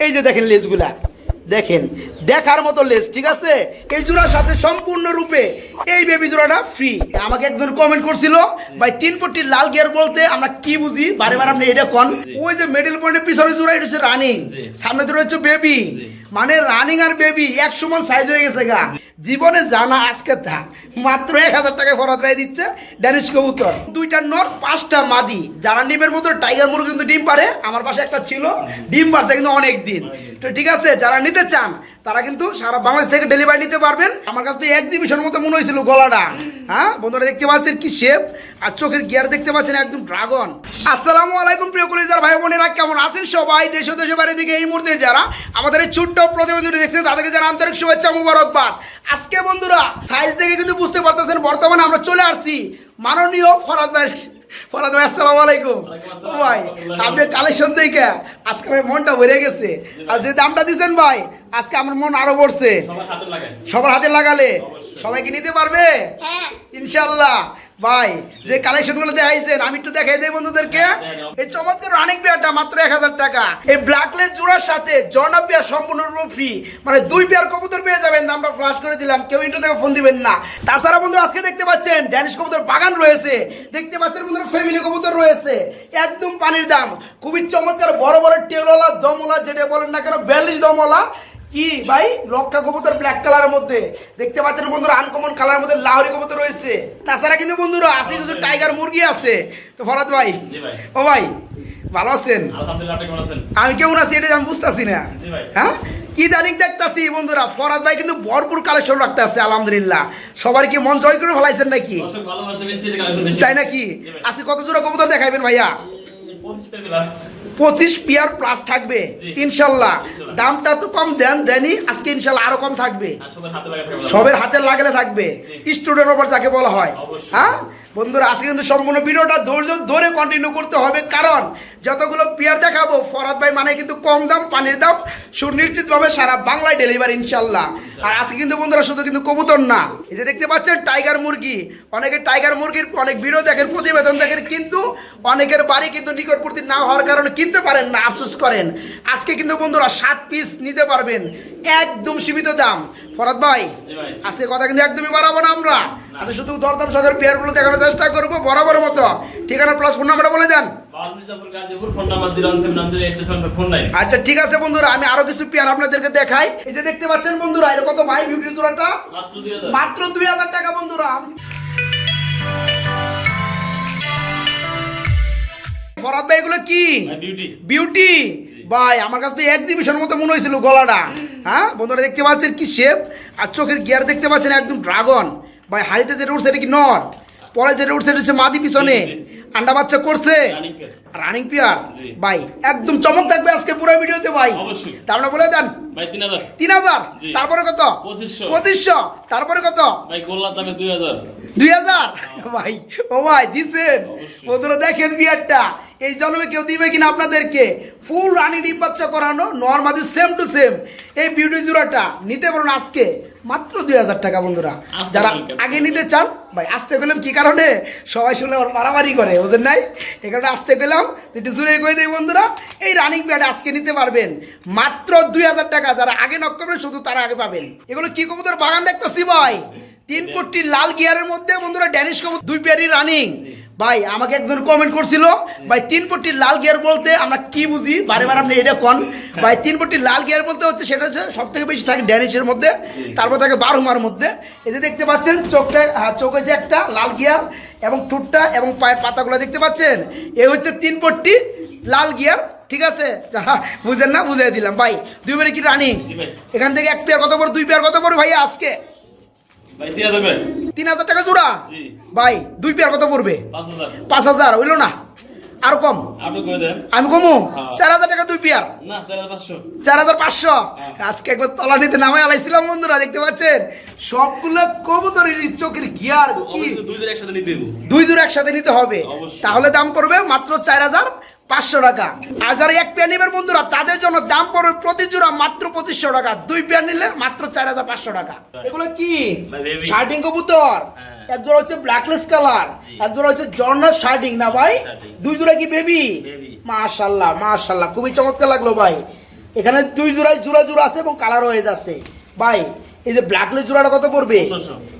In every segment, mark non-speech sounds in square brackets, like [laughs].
এই যে দেখেন লেজগুলা দেখেন দেখার মতো লেজ ঠিক আছে? এই জোড়ার সাথে সম্পূর্ণ রূপে এই বেবি জোড়াটা ফ্রি আমাকে একজন কমেন্ট করছিল ভাই তিন কোটি লাল গিয়ার বলতে আমরা কি বুঝি? বারে বার আপনি এটা কন? ওই যে মিডল পয়েন্টের পিছনে জোড়া এটা হচ্ছে রানিং সামনে তো রয়েছে বেবি মানে রানিং আর বেবি এক সমান সাইজ হয়ে গেছে গা। জীবনে জানা আজকে থাক মাত্র এক হাজার টাকায় ফরাত ভাই দিচ্ছে ড্যানিশ কবুতর। দুইটা নর পাঁচটা মাদি। যারা ডিমের মতো টাইগার মুরগি কিন্তু ডিম পারে। আমার পাশে একটা ছিল, ডিম পারছে কিন্তু অনেক দিন তো ঠিক আছে, যারা নিতে চান, তারা কিন্তু সারা বাংলাদেশ থেকে ডেলিভারি নিতে পারবেন। আমার কাছে তো এক্সিবিশন মতো মনে হয়েছিল গলাটা। হ্যাঁ বন্ধুরা দেখতে পাচ্ছেন কি শেপ আর চোখের গিয়ার দেখতে পাচ্ছেন একদম ড্রাগন আসসালামু আলাইকুম প্রিয় কলিজার ভাই বোনেরা, কেমন আছেন সবাই? দেশ দেশের বাইরে থেকে এই মুহূর্তে যারা আমাদের এই ছোট্ট প্রতিবেদনটি দেখছেন তাদেরকে জানা আন্তরিক শুভেচ্ছা মুবারকবাদ। আজকে বন্ধুরা সাইজ দেখে কিন্তু বুঝতে পারতেছেন বর্তমানে আমরা চলে আসছি মাননীয় ফরাদ ভাই। ফরাদ ভাই আসসালামু আলাইকুম। ও ভাই আপনি কালেকশন দেখে আজকে আমার মনটা ভরে গেছে। আর যে দামটা দিছেন ভাই আজকে আমার মন আরও বড়ছে। সবার হাতে লাগায় সবার হাতে লাগালে সবাইকে নিতে পারবে? হ্যাঁ। ইনশাল্লাহ ভাই যে কালেকশনগুলো দেখাইছেন আমি একটু দেখাই দিই বন্ধুদেরকে। হ্যাঁ, এই চমৎকার অনেক পেয়ারটা মাত্র এক হাজার টাকা। এই ব্ল্যাকলেস জোড়ার সাথে জর্না পেয়ার সম্পূর্ণরূপে ফ্রি মানে দুই পেয়ার কবুতর পেয়ে যাবেন আমরা ফ্লাশ করে দিলাম। কেউ ইন্টার থেকে ফোন দিবেন না। তাছাড়া বন্ধু আজকে দেখতে পাচ্ছেন ড্যানিশ কবুতর বাগান রয়েছে। দেখতে পাচ্ছেন বন্ধুরা ফ্যামিলি কবুতর রয়েছে। একদম পানির দাম। খুবই চমৎকার বড় বড় টেলওয়ালা দমওয়ালা যেটা বলেন না কেন বিয়াল্লিশ দমওয়ালা। কি ভাই? রক্ষা কবুতর ব্ল্যাক কালারের মধ্যে। দেখতে পাচ্ছেন বন্ধুরা আনকমন কালারের মধ্যে লাহরি কবুতর রয়েছে। তাছাড়া কিন্তু বন্ধুরা আছে কিছু টাইগার মুরগি আছে। তো ফরাদ ভাই ও ভাই ভালো আছেন? আমি কেমন আছি এটা আমি বুঝতেছি না। হ্যাঁ? কি জানি দেখতাছি বন্ধুরা ফরাদ ভাই কিন্তু ভরপুর কালেকশন রাখতে আছে আলহামদুলিল্লাহ। সবার কি মন জয় করে ফেলাইছেন নাকি? তাই নাকি। আজকে কত জোড়া কবুতর দেখাইবেন ভাইয়া? পঁচিশ পিয়ার প্লাস থাকবে ইনশাল্লাহ। দামটা তো কম দেন দেনই আজকে ইনশাল্লাহ আরও কম থাকবে। আর সবার হাতে লাগায় থাকবে সবের হাতে লাগালে থাকবে। স্টুডেন্ট ওপর যাকে বলা হয়। হ্যাঁ? বন্ধুরা আজকে কিন্তু সম্পূর্ণ ভিডিওটা ধৈর্য ধরে কন্টিনিউ করতে হবে। কারণ যতগুলো পেয়ার দেখাবো ফরাদ ভাই মানে কিন্তু কম দাম পানির দাম সুনিশ্চিতভাবে সারা বাংলায় ডেলিভারি ইনশাল্লাহ আর আজকে কিন্তু বন্ধুরা শুধু কিন্তু কবুতর না এই যে দেখতে পাচ্ছেন টাইগার মুরগি। অনেকে টাইগার মুরগির অনেক ভিডিও দেখেন প্রতিবেদন দেখেন কিন্তু অনেকের বাড়ি কিন্তু নিকটবর্তী না হওয়ার কারণে কিনতে পারেন না আফসোস করেন। আজকে কিন্তু বন্ধুরা সাত পিস নিতে পারবেন একদম সীমিত দাম। ফরাদ ভাই ভাই। আজকে কথা কিন্তু একদমই বাড়াবো না আমরা। আচ্ছা শুধু দরদাম সদর পেয়ারগুলো দেখানোর চেষ্টা করব বরাবর মতো। ঠিকানা প্লাস ফোন নাম্বারটা বলে দেন। নাম্বার আচ্ছা ঠিক আছে বন্ধুরা আমি আরও কিছু পেয়ার আপনাদেরকে দেখাই। এই যে দেখতে পাচ্ছেন বন্ধুরা এটা কত ভাই বিউটি জোড়াটা? মাত্র দুই হাজার। টাকা বন্ধুরা আমি- ফরাদ ভাই এগুলো কি? বিউটি বিউটি ভাই আমার কাছে তো এক্সিবিশন মতো মনে হয়েছিল গলাটা। হ্যাঁ বন্ধুরা দেখতে পাচ্ছেন কি শেপ আর চোখের গিয়ার দেখতে পাচ্ছেন একদম ড্রাগন ভাই হাড়িতে যেটা উঠছে এটা কি নর পরে যেটা উঠছে এটা হচ্ছে মাদি পিছনে। আন্ডা বাচ্চা করছে। Running pair. ভাই একদম চমক থাকবে আজকে পুরো ভিডিওতে ভাই। অবশ্যই। তা আমরা বলে দেন। তিন হাজার। তারপরে কত? পঁচিশশো। তারপরে কত? দুই হাজার। ভাই ও ভাই দিছেন। অবশ্যই। বন্ধুরা দেখেন বিয়ারটা। এই জন্মে কেউ দিবে কিনা আপনাদেরকে? ফুল রানি ডিম বাচ্চা করানো নর্মাদি সেম টু সেম এই বিউটি জোড়াটা নিতে পারেন আজকে। মাত্র দুই হাজার টাকা বন্ধুরা। যারা আগে নিতে চান ভাই আসতে গেলাম কি কারণে? সবাই শুনে ওর মারামারি করে ওদের নাই? এ কারণে আসতে গেলাম একটু জুড়ে করে দেয় বন্ধুরা এই রানিং প্যাড আজকে নিতে পারবেন। মাত্র দুই হাজার টাকা যারা আগে নক করবেন শুধু তারা আগে পাবেন। এগুলো কি কবুতর বাগান দেখতেছি ভাই? তিন কোটি লাল গিয়ারের মধ্যে বন্ধুরা ড্যানিশ কবুতর দুই পেয়ারই রানিং ভাই আমাকে একজন কমেন্ট করছিল ভাই তিন কোটি লাল গিয়ার বলতে আমরা কি বুঝি? বারে বারে আপনি এটা কন। ভাই তিন কোটি লাল গিয়ার বলতে হচ্ছে সেটা হচ্ছে সব থেকে বেশি থাকে ড্যানিশের মধ্যে তারপর থাকে বারহুমার মধ্যে। এই যে দেখতে পাচ্ছেন চোখটা হ্যাঁ, চোখ হচ্ছে একটা লাল গিয়ার এবং ঠোঁটটা এবং পায়ের পাতাগুলো দেখতে পাচ্ছেন? এ হচ্ছে তিন পট্টি লাল গিয়ার ঠিক আছে? যারা বুঝেন না বুঝিয়ে দিলাম। ভাই দুই পেয়ারে কি রানিং? এখান থেকে এক পেয়ার কত পড়ে? দুই পেয়ার কত পড়ে ভাই আজকে? ভাই তিন হাজার তিন হাজার টাকা জোড়া? ভাই দুই পেয়ার কত পড়বে? পাঁচ হাজার। না। আর কম? আমি কমু? হ্যাঁ। চার হাজার টাকা দুই পেয়ার। চার হাজার পাঁচশো। হ্যাঁ। আজকে একবার নামাই আলাইছিলাম বন্ধুরা দেখতে পাচ্ছেন? সবগুলো কবুতরের চোখের গিয়ার দুই দূর একসাথে নিতে হবে। তাহলে দাম পড়বে মাত্র চার হাজার পাঁচশো টাকা। আর যারা এক পেয়ার নেবেন বন্ধুরা তাদের জন্য দাম পড়বে প্রতি জোড়া মাত্র পঁচিশশো টাকা। দুই পেয়ার নিলে মাত্র চার হাজার পাঁচশো টাকা। এগুলো কি? শার্টিং কবুতর। হ্যাঁ। এক জোড়া হচ্ছে ব্ল্যাকলেস কালার। এক জোড়া হচ্ছে জর্নার শার্টিং না ভাই? দুই জোড়া কি বেবি। মাশাল্লাহ মাশাল্লাহ। খুবই চমৎকার লাগল ভাই। এখানে দুই জোড়ায় জোড়া জোড়া আছে এবং কালার হয়ে যাচ্ছে। ভাই এই যে ব্ল্যাক লেস জোড়াটা কত পড়বে?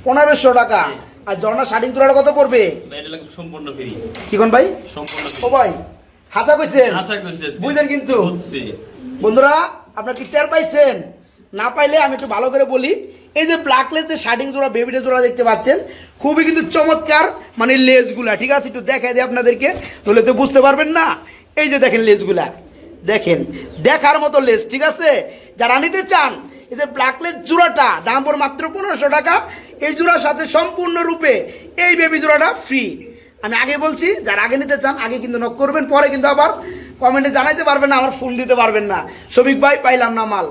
পনেরোশো। টাকা। আর ঝর্ণা শার্টিং জোড়াটা কত পড়বে? সম্পূর্ণ ফ্রি কি কোন ভাই? সম্পূর্ণ ও ভাই হাসা কইছেন? বুঝলেন কিন্তু। বন্ধুরা আপনারা কি টের পাইছেন? না পাইলে আমি একটু ভালো করে বলি। এই যে ব্ল্যাক লেস যে শার্টিং জোড়া বেবিটা জোড়া দেখতে পাচ্ছেন খুবই কিন্তু চমৎকার মানে লেজগুলা ঠিক আছে? একটু দেখাই দিই আপনাদেরকে তাহলে তো বুঝতে পারবেন না। এই যে দেখেন লেজগুলা দেখেন দেখার মতো লেজ ঠিক আছে? যারা নিতে চান এই যে ব্ল্যাক লেস জোড়াটা দাম পড়ে মাত্র পনেরোশো টাকা। এই জোড়ার সাথে সম্পূর্ণরূপে এই বেবি জোড়াটা ফ্রি আমি আগে বলছি, যারা আগে নিতে চান, আগে কিন্তু নক করবেন, পরে কিন্তু আবার কমেন্টে জানাইতে পারবেন না আমার ফুল দিতে পারবেন না। শ্রমিক ভাই, পাইলাম না মাল।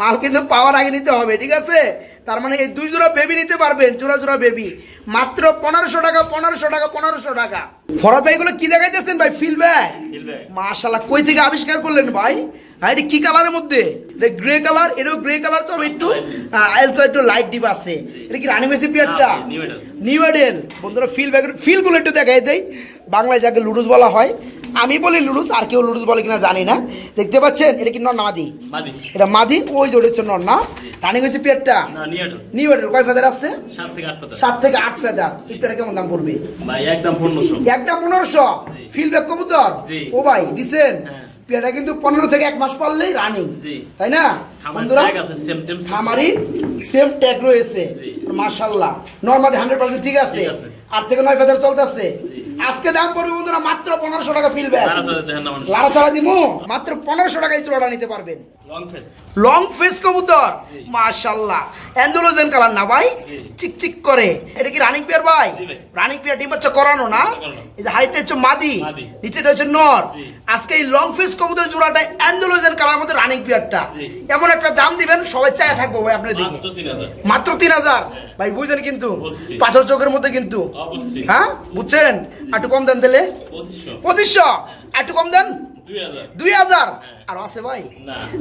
মাল কিন্তু পাওয়ার আগে নিতে হবে ঠিক আছে? তার মানে এই দুই জোড়া বেবি নিতে পারবেন জোড়া জোড়া বেবি মাত্র পনেরোশো টাকা পনেরোশো টাকা পনেরোশো টাকা। ফরত ভাই এগুলো কি দেখাইতেছেন ভাই? ফিল ব্যাগ। মাশাল্লাহ কই থেকে আবিষ্কার করলেন ভাই? হ্যাঁ এটা কি কালারের মধ্যে? এটা গ্রে কালার এটাও গ্রে কালার তো একটু একটু লাইট ডিপ আছে। এটা কি রানী মেসি পিয়ারটা। নিউ এডেল বন্ধুরা ফিল ব্যাগের ফিলগুলো একটু দেখাই দেই। বাংলায় যাকে লুডুস বলা হয় আমি বলি লুডুস আর কেউ লুডুস বলে কিনা জানি না। দেখতে পাচ্ছেন এটা কি নর মাদি? এটা মাদি ওই জোড়ে হচ্ছে নর না রানিং হয়েছে পেয়ারটা নিয়াটো নিউ এডেল কয় ফেদার আছে? সাত থেকে আট ফেদার এই পেয়ারটা কেমন দাম পড়বে? একদম পনেরোশো। একটা পনেরোশো? জি। ফিল ব্যাগ কবুতর। ও ভাই দিছেন? হ্যাঁ। পেয়ারটা কিন্তু পনেরো থেকে এক মাস পারলেই রানিং তাই না? বন্ধুরা খামারি সেম ট্যাগ রয়েছে। জি। মাশাল্লাহ নর্মালি হান্ড্রেড পার্সেন্ট ঠিক আছে। আট থেকে নয় ফেদার চলতেছে। আজকে দাম পড়বে বন্ধুরা মাত্র পনেরোশো টাকা ফিল ব্যাগ লাড়া ছাড়া দিমু? মাত্র পনেরোশো টাকায় চূড়াটা নিতে পারবেন। লং ফেস কবুতর। মাশাল্লাহ অ্যান্ডোলোজেন কালার না ভাই? জি। চিক চিক করে। এটা কি রানিং পেয়ার ভাই। রানিং পেয়ার ডিম বাচ্চা করানো না? এই যে হাইটটা হচ্ছে মাদি। নিচেটা হচ্ছে নর। আজকে এই লং ফেস কবুতর জোড়াটা অ্যান্ডোলোজেন কালার মধ্যে রানিং পেয়ারটা এমন একটা দাম দিবেন সবাই চায় থাকব ভাই আপনার দিকে। মাত্র তিন হাজার। হাজার? ভাই বুঝলেন কিন্তু। পাথর চোখের মধ্যে কিন্তু। হ্যাঁ? বুঝছেন? একটু কম দেন দিলে পঁচিশশো। একটু কম দেন? দুই হাজার। আর আছে ভাই?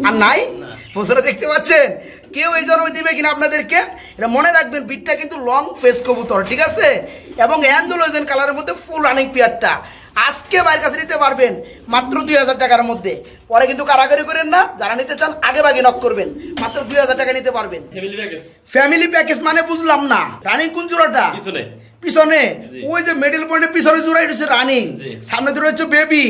আর নাই। বন্ধুরা দেখতে পাচ্ছেন? কেউ এই জন্য দিবে কিনা আপনাদেরকে? এটা মনে রাখবেন বিটটা কিন্তু লং ফেস কবুতর ঠিক আছে? এবং অ্যান্ডোলোজেন কালারের মধ্যে ফুল রানিং পিয়ারটা আজকে বাইরের কাছে নিতে পারবেন মাত্র দুই হাজার টাকার মধ্যে। পরে কিন্তু কারাগারি করেন না যারা নিতে চান আগে বাগে নক করবেন। মাত্র দুই হাজার টাকা নিতে পারবেন। ফ্যামিলি প্যাকেজ ফ্যামিলি প্যাকেজ মানে বুঝলাম না। রানিং কোন জোড়াটা পিছনে। ওই যে মিডল পয়েন্টের পিছনে জোড়া এটা হচ্ছে রানিং সামনে জোড়া হচ্ছে বেবি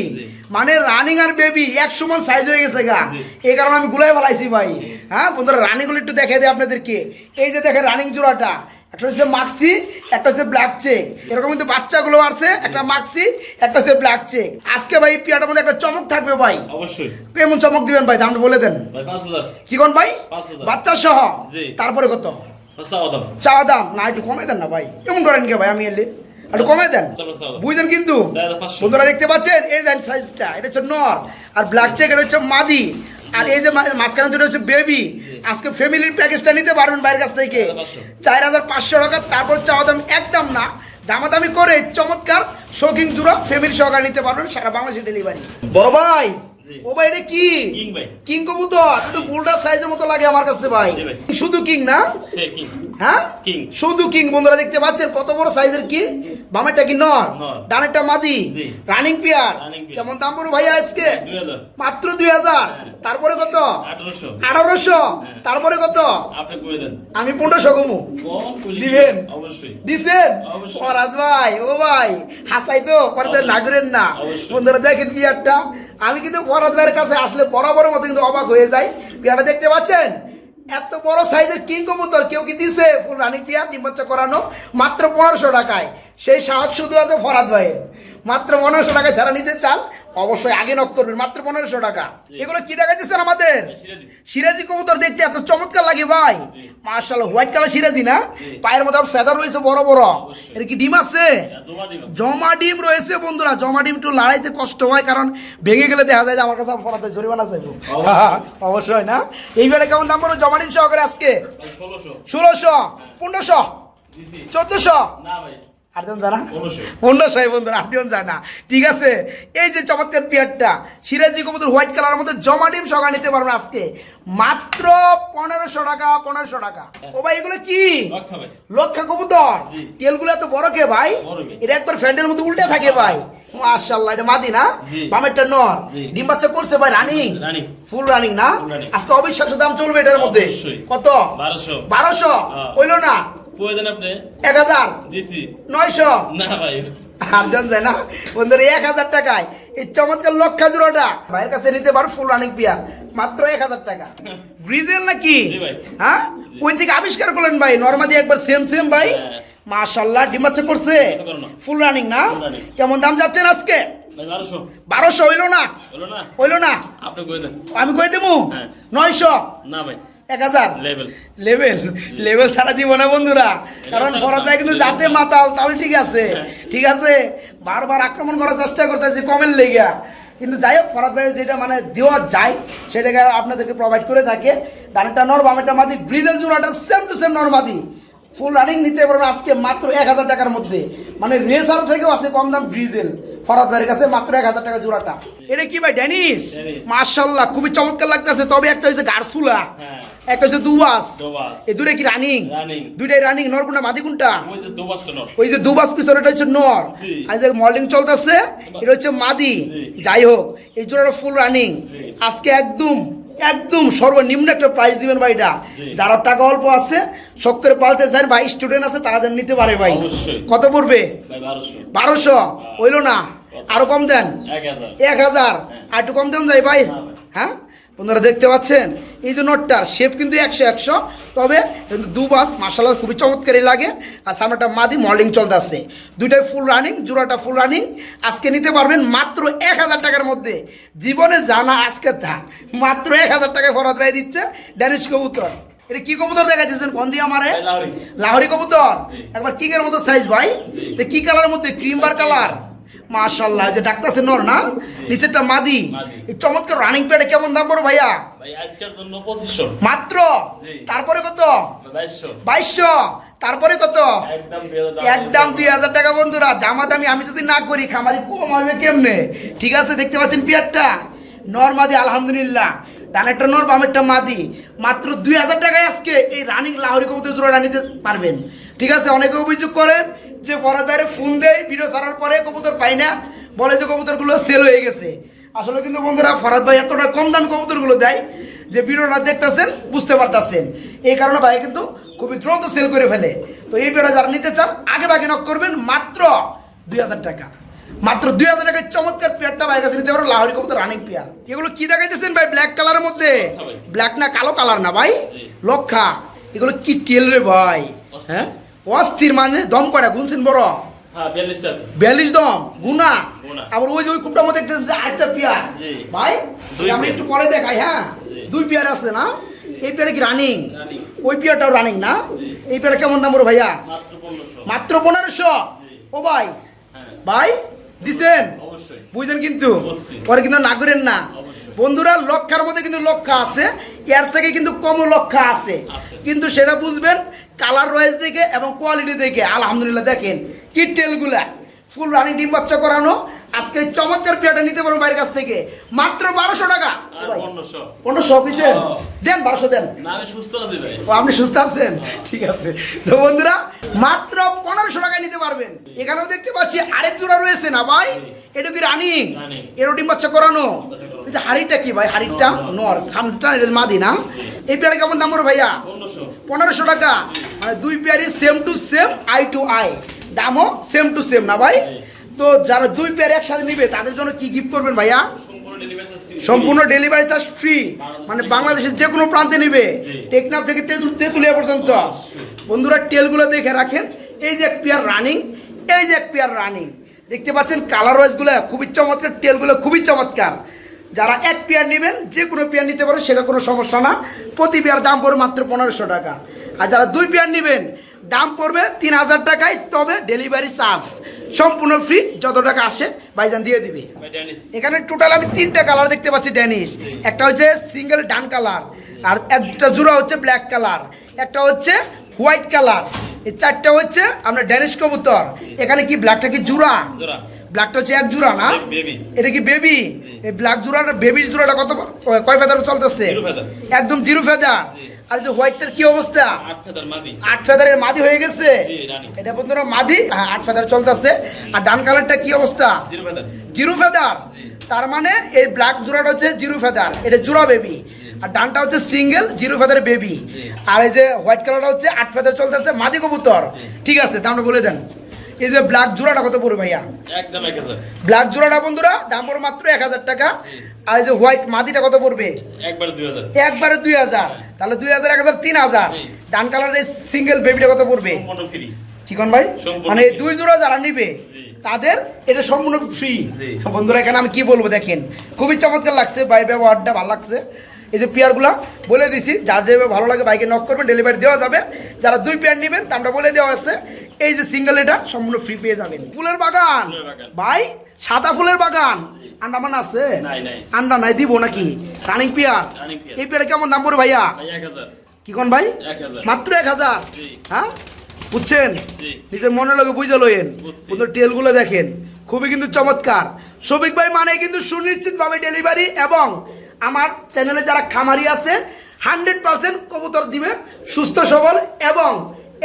মানে রানিং আর বেবি এক সমান সাইজ হয়ে গেছে গা। এই কারণে আমি গুলাই ফেলাইছি ভাই। হ্যাঁ বন্ধুরা রানিংগুলো একটু দেখে দিই আপনাদেরকে। এই যে দেখেন রানিং জোড়াটা। একটা হচ্ছে মাক্সি একটা হচ্ছে ব্ল্যাক চেক এরকম কিন্তু বাচ্চাগুলো আছে একটা মাক্সি একটা হচ্ছে ব্ল্যাক চেক আজকে ভাই পিয়াটার মধ্যে একটা চমক থাকবে ভাই। অবশ্যই। কেমন চমক দিবেন ভাই? দামটা বলে দেন। কি কোন ভাই? বাচ্চা সহ তারপরে কত? চাওয়া দাম না একটু কমে দেন না ভাই। এমন করেন কে ভাই আমি এলে? একটু কমে দেন। বুঝলেন কিন্তু? বন্ধুরা দেখতে পাচ্ছেন? এই দেন সাইজটা এটা হচ্ছে নর আর ব্ল্যাক চেক এটা হচ্ছে মাদি। আর এই যে মাঝখানে দুটো হচ্ছে বেবি আজকে ফ্যামিলির প্যাকেজটা নিতে পারবেন বাইরের কাছ থেকে। চার হাজার পাঁচশো টাকা তারপর চাওয়া দাম একদম না। দামাদামি করে চমৎকার শৌখিন জুড়ো ফ্যামিলি সহকারে নিতে পারবেন সারা বাংলাদেশে ডেলিভারি বড় ভাই। ও ভাই এটা কি? কিং ভাই। কিং কবুতর? একটু বুলডার সাইজের মতো লাগে আমার কাছে ভাই। শুধু কিং না? হ্যাঁ? কিং। শুধু কিং বন্ধুরা দেখতে পাচ্ছেন কত বড় সাইজের কি? বামেরটা কি নর? নর। ডানেরটা মাদি? Running pair. কেমন দাম পড়বে ভাইয়া আজকে? মাত্র দুই হাজার। হ্যাঁ। তারপরে কত? আঠারোশো। হ্যাঁ। তারপরে কত? আমি পনেরোশো কমু। দিবেন? দিছেন? ভাই ও ভাই হাসাই তো পরে তো লাগরেন না। বন্ধুরা দেখেন বিয়ারটা আমি কিন্তু বরাদ ভাইয়ের কাছে আসলে বরাবর মতো কিন্তু অবাক হয়ে যাই। পেয়ারা দেখতে পাচ্ছেন? এত বড় সাইজের কিং কবুতর কেউ কি দিছে? ফুল রানি পিয়া বাচ্চা করানো, মাত্র পনেরোশো টাকায়। সেই সাহস শুধু আছে ফরাদ ভাইয়ের। মাত্র পনেরোশো টাকায় যারা নিতে চান। অবশ্যই আগে নক করবেন মাত্র পনেরোশো টাকা। এগুলো কি দেখাইতেছেন আমাদের? সিরাজি। কবুতর দেখতে এত চমৎকার লাগে ভাই। জি। মার্শাল্লাহ হোয়াইট কালার সিরাজি না? পায়ের মধ্যে ফেদার রয়েছে বড় বড়। এর কি ডিম আছে? জমা ডিম রয়েছে বন্ধুরা জমা ডিম একটু লড়াইতে কষ্ট হয় কারণ ভেঙে গেলে দেখা যায় যে আমার কাছে ফরাতে জরিমানা চাইব। [laughs] অবশ্যই। না? এইবারে কেমন দাম পড়ো জমা ডিম সহকারে আজকে? ষোলোশো। ষোলোশো? পনেরোশো? চোদ্দশো? না ভাই। আটজন জানা? পনেরোশো। বন্ধুরা আটজন জানা। ঠিক আছে? এই যে চমৎকার পেয়ারটা সিরাজি কবুতর হোয়াইট কালার মধ্যে জমা ডিম সগা নিতে পারবেন আজকে। মাত্র পনেরোশো টাকা পনেরোশো টাকা। ও ভাই এগুলো কি? লক্ষা কবুতর। তেলগুলো এত বড় কে ভাই? এটা একবার ফ্যান্ডের মতো উল্টে থাকে ভাই। মাশাআল্লাহ এটা মাদি না? বামেরটা নর। ডিম বাচ্চা করছে ভাই রানিং রানিং ফুল রানিং না? আজকে অবিশ্বাস্য দাম চলবে এটার মধ্যে। কত? বারোশো। বারোশো? হ্যাঁ। হইল না? আপনি? এক হাজার। দিছি। নয়শো। না ভাই। আটজন যায় না। বন্ধুরা এক হাজার টাকায় এই চমৎকার লক্ষা জোড়াটা ভাইয়ের কাছে নিতে পারো ফুল মাত্র এক হাজার টাকা। [laughs] ব্রিজেল নাকি? হ্যাঁ? ওই থেকে আবিষ্কার করলেন ভাই। নর্মাদি একবার সেম সেম ভাই। হ্যাঁ। মাশাল্লাহ ডিমাচ্ছে করছে। ফুল রানিং না। কেমন দাম যাচ্ছেন আজকে? বারোশো। হইল না? হইল না? আমি কই দেবো হ্যাঁ। নয়শো? না ভাই। এক হাজার। লেভেল লেভেল ছাড়া দিব না বন্ধুরা। কারণ ফরত ভাই কিন্তু যাতে মাতাল তাহলে ঠিক আছে। ঠিক আছে? বারবার আক্রমণ করার চেষ্টা করতেছে কমের লেগা কিন্তু যাই হোক ফরাদ ভাইয়ের যেটা মানে দেওয়া যায় সেটাকে আপনাদেরকে প্রোভাইড করে থাকে। ডানেরটা নর বামেরটা মাদি। ব্রিজেল জোড়াটা সেম টু সেম নর মাদি। ফুল রানিং নিতে পারবেন আজকে মাত্র এক হাজার টাকার মধ্যে। মানে রেসার থেকেও আছে কম দাম ব্রিজেল ফরাদ ভাইয়ের কাছে মাত্র এক হাজার টাকা জোড়াটা। এটা কি ভাই ড্যানিস ড্যানিশ। মার্শাল্লাহ খুবই চমৎকার লাগতেছে। তবে একটা হচ্ছে গারসুলা হ্যাঁ। একটা হচ্ছে দুবাস। দোবাস। এই দুটো কি রানিং? রানিং। দুইটাই রানিং নর কোনটা মাদি কোনটা? ওই যে দোবাসটা নর। দুবাস পিছনে এটা হচ্ছে নর। আর যে মল্ডিং চলতেছে এটা হচ্ছে মাদি। যাই হোক এই জোড়াটা ফুল রানিং আজকে একদম একদম সর্বনিম্ন একটা প্রাইস দিবেন ভাই এটা। যারা টাকা অল্প আছে শখ করে পালতে চান ভাই স্টুডেন্ট আছে তারা যেন নিতে পারে ভাই। কত পড়বে? বারোশো। বারোশো? হইল না? আরও কম দেন। এক হাজার। আর একটু কম দেন যাই ভাই। হ্যাঁ। হ্যাঁ দেখতে পাচ্ছেন এই যে নোটটার শেপ কিন্তু একশো একশো। তবে কিন্তু দুবাস মাসাল্লাহ খুবই চমৎকারই লাগে। আর সামনেটা মাদি মল্ডিং চলতেছে। দুইটাই ফুল রানিং জোড়াটা ফুল রানিং আজকে নিতে পারবেন মাত্র এক হাজার টাকার মধ্যে। জীবনে জানা আজকে থাক মাত্র এক হাজার টাকায় ফরাত ভাই দিচ্ছে ড্যানিশ কবুতর। এটা কি কবুতর দেখাইতেছেন? কোন দিয়ে আমারে? লাহরি। কবুতর? একবার কিং এর মতো সাইজ ভাই। কি কালারের মধ্যে? ক্রিম বার কালার মাশাল্লাহ যে ডাক্তার নর না? নিচেরটা মাদি। চমৎকার রানিং প্যাডে কেমন দাম পড়ো ভাইয়া? ভাই আজকের জন্য পঁচিশশো। মাত্র? তারপরে কত? বাইশশো। তারপরে কত? একদম দুই হাজার টাকা। বন্ধুরা দামাদামি আমি যদি না করি খামারি কম হবে কেমনে? ঠিক আছে দেখতে পাচ্ছেন পিয়ারটা? নর মাদি আলহামদুলিল্লাহ। ডানেরটা নর বামেরটা মাদি। মাত্র দুই হাজার টাকায় আজকে এই রানিং লাহরি কবুতর জোড়া নিতে পারবেন। ঠিক আছে অনেকে অভিযোগ করেন যে পরের বাইরে ফোন দেয় ভিডিও ছাড়ার পরে কবুতর পাই না বলে যে কবুতরগুলো সেল হয়ে গেছে। আসলে কিন্তু বন্ধুরা ফরাদ ভাই এতটা কম দামি কবুতরগুলো দেয় যে ভিডিওটা দেখতেছেন বুঝতে পারতেছেন। এই কারণে ভাই কিন্তু খুবই দ্রুত সেল করে ফেলে। তো এই ভিডিও যারা নিতে চান আগে বাগে নক করবেন মাত্র দুই হাজার টাকা। মাত্র দুই হাজার টাকায় চমৎকার পেয়ারটা ভাইয়ের কাছে নিতে পারো লাহরি কবুতর রানিং পেয়ার। এগুলো কি দেখাইতেছেন ভাই ব্ল্যাক কালারের মধ্যে? ব্ল্যাক না কালো কালার না ভাই? লক্ষা। এগুলো কি টেল রে ভাই? হ্যাঁ? অস্থির মানে দম কয়টা? গুনছেন বড়। হ্যাঁ বিয়াল্লিশ দম? গুনা। আবার ওই যে ওই কুপটার মধ্যে দেখতেছেন যে আরেকটা পেয়ার। ভাই আমি একটু পরে দেখাই হ্যাঁ? দুই পেয়ার আছে না? এই পেয়ারে কি রানিং ওই পেয়ারটাও রানিং না। এই পেয়ারে কেমন দাম বড় ভাইয়া? মাত্র পনেরোশো। ও ভাই। হ্যাঁ। ভাই দিছেন? বুঝলেন কিন্তু। পরে কিন্তু না করেন না। বন্ধুরা লক্ষার মধ্যে কিন্তু লক্ষ্য আছে এর থেকে কিন্তু কম লক্ষ্য আছে। কিন্তু সেটা বুঝবেন কালার রয়েস দেখে এবং কোয়ালিটি দেখে আলহামদুলিল্লাহ দেখেন কি টেলগুলা ফুল রানিং ডিম বাচ্চা করানো আজকে এই চমৎকার পেয়াটা নিতে পারব বাইরের কাছ থেকে। মাত্র বারোশো টাকা। পনেরোশো। পনেরোশো দেন বারোশো দেন। আপনি সুস্থ আছেন? ঠিক আছে। তো বন্ধুরা মাত্র পনেরোশো টাকায় নিতে পারবেন। এখানেও দেখতে পাচ্ছি আরেক জোড়া রয়েছে না ভাই? এটা কি রানিং রানিং। এরও ডিম বাচ্চা করানো। যে হাড়িটা কি ভাই? হাড়িটা নর, সামটা এটা মাদি না এই পেয়ারে কেমন দাম পড়ে ভাইয়া? পনেরোশো। টাকা। মানে দুই পেয়ারই same to same eye to eye দামও সেম টু সেম না ভাই? তো যারা দুই পেয়ার একসাথে নিবে তাদের জন্য কি গিফট করবেন ভাইয়া? সম্পূর্ণ ডেলিভারি চার্জ ফ্রি মানে বাংলাদেশের যে কোনো প্রান্তে নিবে। টেকনাফ থেকে তেঁতুল- তেঁতুলিয়া পর্যন্ত। বন্ধুরা টেলগুলো দেখে রাখেন। এই যে এক পেয়ার রানিং এই যে এক পেয়ার রানিং দেখতে পাচ্ছেন কালার ওয়াইজগুলো খুবই চমৎকার টেলগুলো খুবই চমৎকার। যারা এক পেয়ার নেবেন যে কোনো পেয়ার নিতে পারেন সেটা কোনো সমস্যা না। প্রতি পেয়ার দাম পড়বে মাত্র পনেরোশো টাকা। আর যারা দুই পেয়ার নেবেন দাম পড়বে তিন হাজার টাকায় তবে ডেলিভারি চার্জ সম্পূর্ণ ফ্রি যত টাকা আসে ভাইজান দিয়ে দিবে। এখানে টোটাল আমি তিনটা কালার দেখতে পাচ্ছি ড্যানিশ। একটা হচ্ছে সিঙ্গেল ডান কালার আর একটা জোড়া হচ্ছে ব্ল্যাক কালার একটা হচ্ছে হোয়াইট কালার এই চারটা হচ্ছে আপনার ড্যানিশ কবুতর। এখানে কি ব্ল্যাকটা কি জুড়া? জোড়া। ব্ল্যাকটা হচ্ছে এক জোড়া না? এটা কি বেবি এই ব্ল্যাক জোড়াটা বেবির জোড়াটা কত কয় ফেদার চলতেছে? একদম জিরো ফেদার। আর যে হোয়াইটটার কি অবস্থা? আট ফেদার মাদি। ফেদারের মাদি হয়ে গেছে? এটা বন্ধুরা মাদি? হ্যাঁ আট ফেদার চলতেছে। আর ডান কালারটা কি অবস্থা? Zero feather. তার মানে এই ব্ল্যাক জোড়াটা হচ্ছে জিরো ফেদার এটা জোড়া বেবি আর ডানটা হচ্ছে সিঙ্গেল জিরো ফেদার বেবি আর এই যে হোয়াইট কালারটা হচ্ছে আট ফেদার চলতেছে মাদি কবুতর। ঠিক আছে দামটা বলে দেন। এই যে ব্ল্যাক জোড়াটা কত পড়বে ভাইয়া? একদম এক হাজার। ব্ল্যাক জোড়াটা বন্ধুরা দাম পড়বে মাত্র এক হাজার টাকা। আর এই যে হোয়াইট মাদিটা কত পড়বে? একবার দুই হাজার। একবারে দুই হাজার। তাহলে দুই হাজার এক হাজার তিন হাজার। জি। ডান কালারের সিঙ্গেল বেবিটা কত পড়বে? সম্পূর্ণ ফ্রি কি কোন ভাই? মানে এই দুই জোড়া যারা নিবে তাদের এটা সম্পূর্ণ ফ্রি বন্ধুরা এখানে আমি কি বলব দেখেন? খুবই চমৎকার লাগছে ভাই ব্যবহারটা ভালো লাগছে। এই যে পেয়ারগুলা বলে দিছি যার যেভাবে ভালো লাগে বাইকে নক করবেন ডেলিভারি দেওয়া যাবে। যারা দুই পেয়ার নেবেন দামটা বলে দেওয়া আছে। এই যে সিঙ্গেল এটা সম্পূর্ণ ফ্রি পেয়ে যাবেন। ফুলের বাগান। ভাই সাদা ফুলের বাগান। আন্ডামান আছে? আন্ডা নাই দিব নাকি? Running pair. এই পেয়ারে কেমন দাম পড়ে ভাইয়া? ভাই কি কোন ভাই? মাত্র এক হাজার? হ্যাঁ? বুঝছেন? নিজের মনে লাগে বুঝে বুঝছি। কিন্তু টেলগুলো দেখেন। খুবই কিন্তু চমৎকার। সবিক ভাই মানে কিন্তু সুনিশ্চিতভাবে ডেলিভারি এবং আমার চ্যানেলে যারা খামারি আছে হান্ড্রেড পার্সেন্ট কবুতর দিবে সুস্থ সবল এবং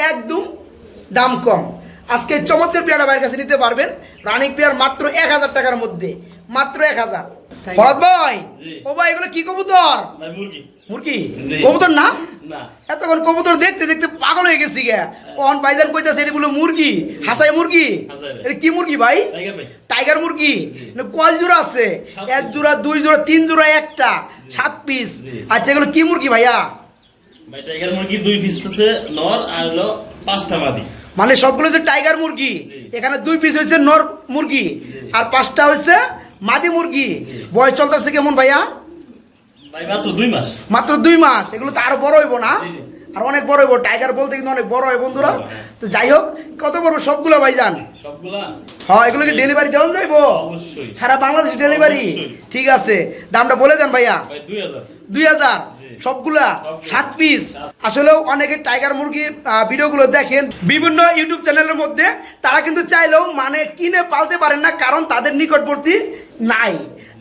একদম দাম কম। আজকে চমৎকার পেয়ারা ভাইয়ের কাছে নিতে পারবেন। রানিং পেয়ার মাত্র এক হাজার টাকার মধ্যে। মাত্র এক হাজার। ভরত ভাই ও ভাই এগুলো কি কবুতর? মুরগি। মুরগি? কবুতর না? না। এতক্ষণ কবুতর দেখতে দেখতে পাগল হয়ে গেছি গে। অন ভাইজান কইতাছে এটা বলে মুরগি? হাসাই মুরগি। এটা কি মুরগি ভাই? টাইগার মুরগি? কয় জোড়া আছে? এক জোড়া দুই জোড়া তিন জোড়া একটা। সাত পিস। আচ্ছা এগুলো কি মুরগি ভাইয়া? টাইগার মুরগি দুই পিস হচ্ছে নর আর হলো পাঁচটা মাদি। মানে সবগুলো হচ্ছে টাইগার মুরগি। এখানে দুই পিস হচ্ছে নর মুরগি আর পাঁচটা হচ্ছে মাদি মুরগি। বয়স চলতেছে কেমন ভাইয়া? মাত্র দুই মাস। মাত্র দুই মাস এগুলো তো আরও বড় হইব না। আর অনেক বড় হইব টাইগার বলতে কিন্তু অনেক বড় হয় বন্ধুরা। তো যাই হোক কত বড় সবগুলো ভাই যান হ্যাঁ এগুলো কি ডেলিভারি দেওয়া যাইবো? সারা বাংলাদেশ ডেলিভারি ঠিক আছে। দামটা বলে দেন ভাইয়া। দুই হাজার। সবগুলা। সাত পিস আসলেও অনেকে টাইগার মুরগি ভিডিওগুলো দেখেন। বিভিন্ন ইউটিউব চ্যানেলের মধ্যে তারা কিন্তু চাইলেও মানে কিনে পালতে পারেন না কারণ তাদের নিকটবর্তী নাই।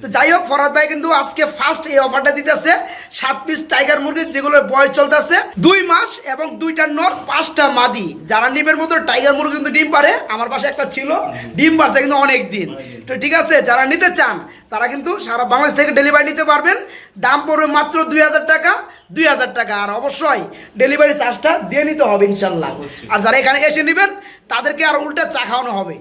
তো যাই হোক, ফরাদ ভাই কিন্তু আজকে ফার্স্ট এই অফারটা দিতেছে। সাত পিস টাইগার মুরগির যেগুলোর বয়স চলতেছে, দুই মাস এবং দুইটা নর পাঁচটা মাদি। যারা নিমের মতো টাইগার মুরগি কিন্তু ডিম পারে, আমার পাশে একটা ছিল, ডিম পারছে কিন্তু অনেক দিন তো ঠিক আছে, যারা নিতে চান, তারা কিন্তু সারা বাংলাদেশ থেকে ডেলিভারি নিতে পারবেন। দাম পড়বে মাত্র দুই হাজার টাকা, দুই হাজার টাকা। আর অবশ্যই ডেলিভারি চার্জটা দিয়ে নিতে হবে ইনশাল্লাহ। আর যারা এখানে এসে নেবেন, তাদেরকে আর উল্টা চা খাওয়ানো হবে।